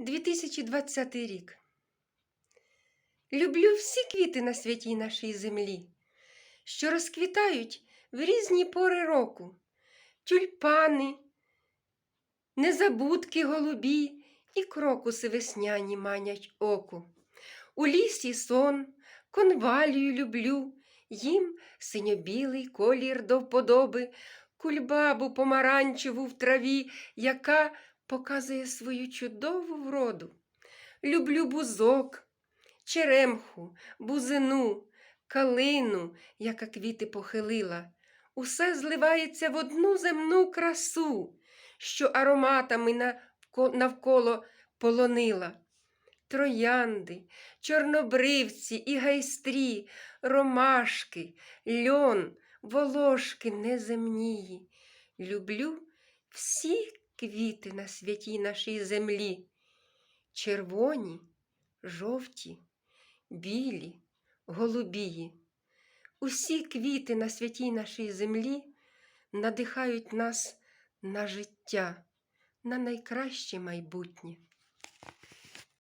2020 рік. Люблю всі квіти на святій нашій землі, що розквітають в різні пори року. Тюльпани, незабудки голубі і крокуси весняні манять оку. У лісі сон, конвалію люблю, їм синьо-білий колір до вподоби, кульбабу помаранчеву в траві, яка показує свою чудову вроду. Люблю бузок, черемху, бузину, калину, яка квіти похилила. Усе зливається в одну земну красу, що ароматами навколо полонила. Троянди, чорнобривці і гайстрі, ромашки, льон, волошки неземнії. Люблю всі квіти на святій нашій землі. Червоні, жовті, білі, голубії. Усі квіти на святій нашій землі надихають нас на життя, на найкраще майбутнє.